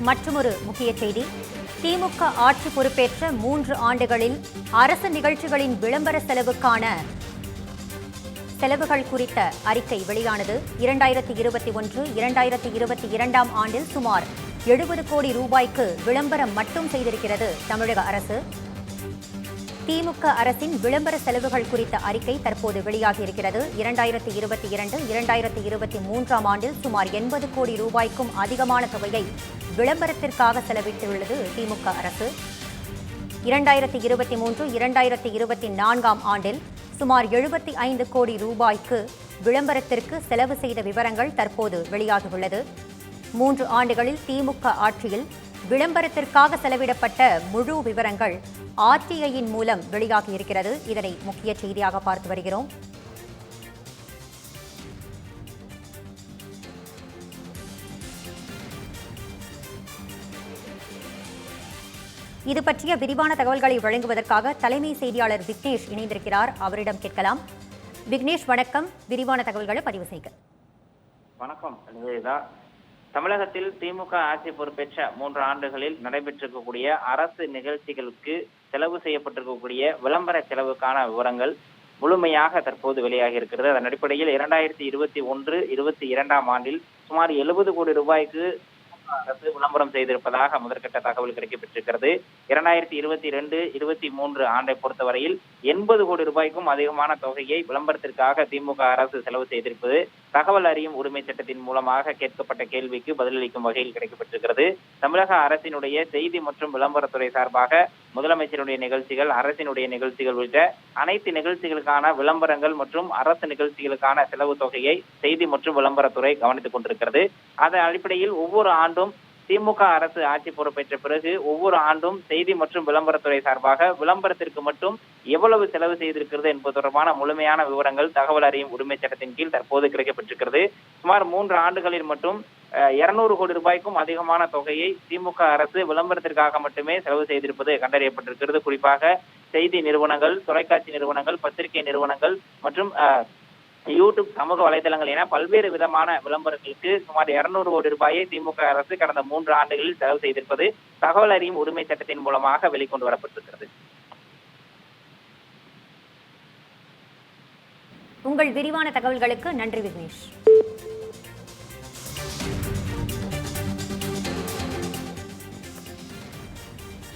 மற்றொரு முக்கிய செய்தி. திமுக ஆட்சி பொறுப்பேற்ற மூன்று ஆண்டுகளில் அரசு நிகழ்ச்சிகளின் விளம்பர செலவுக்கான செலவுகள் குறித்த அறிக்கை வெளியானது. இரண்டாயிரத்தி இருபத்தி ஒன்று இரண்டாயிரத்தி இருபத்தி இரண்டாம் ஆண்டில் சுமார் எழுபது கோடி ரூபாய்க்கு விளம்பரம் மட்டும் செய்திருக்கிறது தமிழக அரசு. திமுக அரசின் விளம்பர செலவுகள் குறித்த அறிக்கை தற்போது வெளியாகியிருக்கிறது. இரண்டாயிரத்தி இருபத்தி இரண்டு இரண்டாயிரத்தி இருபத்தி மூன்றாம் ஆண்டில் சுமார் எண்பது கோடி ரூபாய்க்கும் அதிகமான தொகையை விளம்பரத்திற்காக செலவிட்டுள்ளது திமுக அரசு. இரண்டாயிரத்தி இருபத்தி மூன்று இரண்டாயிரத்தி இருபத்தி நான்காம் ஆண்டில் சுமார் எழுபத்தி ஐந்து கோடி ரூபாய்க்கு விளம்பரத்திற்கு செலவு செய்த விவரங்கள் தற்போது வெளியாகியுள்ளது. மூன்று ஆண்டுகளில் திமுக ஆட்சியில் விளம்பரத்திற்காக செலவிடப்பட்ட முழு விவரங்கள் ஆர்டிஐயின் மூலம் வெளியாகியிருக்கிறது. இதனை முக்கிய செய்தியாக பார்த்து வருகிறோம். இது பற்றிய விரிவான தகவல்களை வழங்குவதற்காக தலைமை செய்தியாளர் விக்னேஷ் இணைந்திருக்கிறார். அவரிடம் கேட்கலாம். விக்னேஷ் வணக்கம். விரிவான தகவல்களை பதிவு செய்க. வணக்கம் தமிழகத்தில் திமுக ஆட்சி பொறுப்பேற்ற மூன்று ஆண்டுகளில் நடைபெற்றிருக்கக்கூடிய அரசு நிகழ்ச்சிகளுக்கு செலவு செய்யப்பட்டிருக்கக்கூடிய விளம்பர செலவுக்கான விவரங்கள் முழுமையாக தற்போது வெளியாகி இருக்கிறது அதன் அடிப்படையில் இரண்டாயிரத்தி இருபத்தி ஒன்று இருபத்தி இரண்டாம் ஆண்டில் சுமார் எழுபது கோடி ரூபாய்க்கு அரசு விளம்பரம் செய்திருப்பதாக முதற்கட்ட தகவல் கிடைக்கப்பட்டிருக்கிறது இரண்டாயிரத்தி இருபத்தி இரண்டு இருபத்தி மூன்று ஆண்டை பொறுத்தவரையில் எண்பது கோடி ரூபாய்க்கும் அதிகமான தொகையை விளம்பரத்திற்காக திமுக அரசு செலவு செய்திருப்பது தகவல் அறியும் உரிமை சட்டத்தின் மூலமாக கேட்கப்பட்ட கேள்விக்கு பதிலளிக்கும் வகையில் கிடைக்கப்பட்டிருக்கிறது. தமிழக அரசினுடைய செய்தி மற்றும் விளம்பரத்துறை சார்பாக முதலமைச்சருடைய நிகழ்ச்சிகள் அரசினுடைய நிகழ்ச்சிகள் உள்ளிட்ட அனைத்து நிகழ்ச்சிகளுக்கான விளம்பரங்கள் மற்றும் அரசு நிகழ்ச்சிகளுக்கான செலவு தொகையை செய்தி மற்றும் விளம்பரத்துறை கவனித்துக் கொண்டிருக்கிறது. அதன் அடிப்படையில் ஒவ்வொரு ஆண்டும் திமுக அரசு ஆட்சி பொறுப்பேற்ற பிறகு ஒவ்வொரு ஆண்டும் செய்தி மற்றும் விளம்பரத்துறை சார்பாக விளம்பரத்திற்கு மட்டும் எவ்வளவு செலவு செய்திருக்கிறது என்பது தொடர்பான முழுமையான விவரங்கள் தகவல் அறியும் உரிமை சட்டத்தின் கீழ் தற்போது கிடைக்கப்பட்டிருக்கிறது சுமார் மூன்று ஆண்டுகளில் மட்டும் இருநூறு கோடி ரூபாய்க்கும் அதிகமான தொகையை திமுக அரசு விளம்பரத்திற்காக மட்டுமே செலவு செய்திருப்பது கண்டறியப்பட்டிருக்கிறது. குறிப்பாக செய்தி நிறுவனங்கள் தொலைக்காட்சி நிறுவனங்கள் பத்திரிகை நிறுவனங்கள் மற்றும் யூடியூப் சமூக வலைதளங்கள் என பல்வேறு விதமான விளம்பரங்களுக்கு சுமார் இருநூறு கோடி ரூபாயை திமுக அரசு கடந்த மூன்று ஆண்டுகளில் செலவு செய்திருப்பது தகவல் அறியும் உரிமை சட்டத்தின் மூலமாக வெளிக்கொண்டு வரப்பட்டிருக்கிறது. உங்கள் விரிவான தகவல்களுக்கு நன்றி விக்னேஷ்.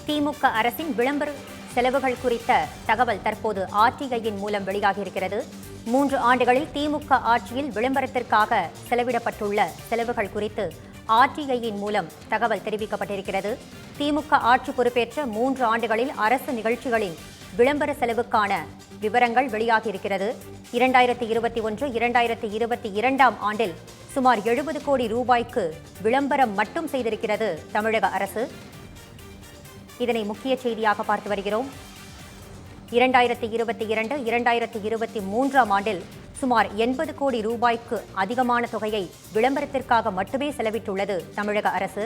திமுக அரசின் விளம்பர செலவுகள் குறித்த தகவல் தற்போது ஆர்டிஐயின் மூலம் வெளியாகியிருக்கிறது. மூன்று ஆண்டுகளில் திமுக ஆட்சியில் விளம்பரத்திற்காக செலவிடப்பட்டுள்ள செலவுகள் குறித்து ஆர்டிஐயின் மூலம் தகவல் தெரிவிக்கப்பட்டிருக்கிறது. திமுக ஆட்சி பொறுப்பேற்ற மூன்று ஆண்டுகளில் அரசு நிகழ்ச்சிகளின் விளம்பர செலவுக்கான விவரங்கள் வெளியாகியிருக்கிறது. இரண்டாயிரத்தி இருபத்தி ஒன்று இரண்டாயிரத்தி இருபத்தி இரண்டாம் ஆண்டில் சுமார் எழுபது கோடி ரூபாய்க்கு விளம்பரம் மட்டும் செய்திருக்கிறது தமிழக அரசு. இதனை முக்கிய செய்தியாக பார்த்து வருகிறோம். இரண்டாயிரத்தி இருபத்தி இரண்டு இரண்டாயிரத்தி இருபத்தி மூன்றாம் ஆண்டில் சுமார் எண்பது கோடி ரூபாய்க்கு அதிகமான தொகையை விளம்பரத்திற்காக மட்டுமே செலவிட்டுள்ளது தமிழக அரசு.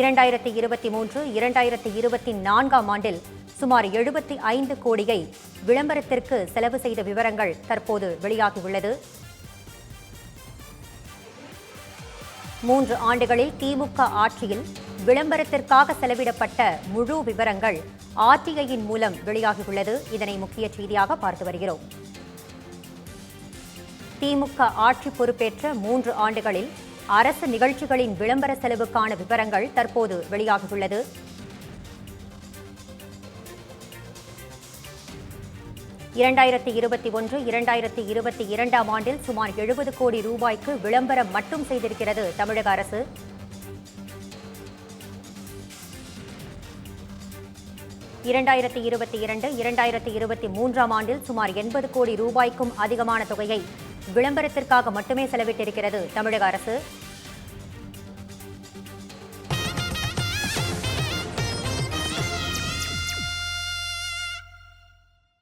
இரண்டாயிரத்தி இருபத்தி மூன்று இரண்டாயிரத்தி இருபத்தி நான்காம் ஆண்டில் சுமார் எழுபத்தி ஐந்து கோடியை விளம்பரத்திற்கு செலவு செய்த விவரங்கள் தற்போது வெளியாகியுள்ளது. மூன்று ஆண்டுகளில் திமுக ஆட்சியில் விளம்பரத்திற்காக செலவிடப்பட்ட முழு விவரங்கள் ஆர்டிஐயின் மூலம் வெளியாகியுள்ளது. இதனை முக்கிய செய்தியாக பார்த்து வருகிறோம். திமுக ஆட்சி பொறுப்பேற்ற மூன்று ஆண்டுகளில் அரசு நிகழ்ச்சிகளின் விளம்பர செலவுக்கான விவரங்கள் தற்போது வெளியாகியுள்ளது. இரண்டாயிரத்தி இருபத்தி ஒன்று இரண்டாயிரத்தி இருபத்தி இரண்டாம் ஆண்டில் சுமார் எழுபது கோடி ரூபாய்க்கு விளம்பரம் மட்டும் செய்திருக்கிறது தமிழக அரசு. இரண்டாயிரத்தி இருபத்தி இரண்டு இரண்டாயிரத்தி இருபத்தி மூன்றாம் ஆண்டில் சுமார் எண்பது கோடி ரூபாய்க்கும் அதிகமான தொகையை விளம்பரத்திற்காக மட்டுமே செலவிட்டிருக்கிறது தமிழக அரசு.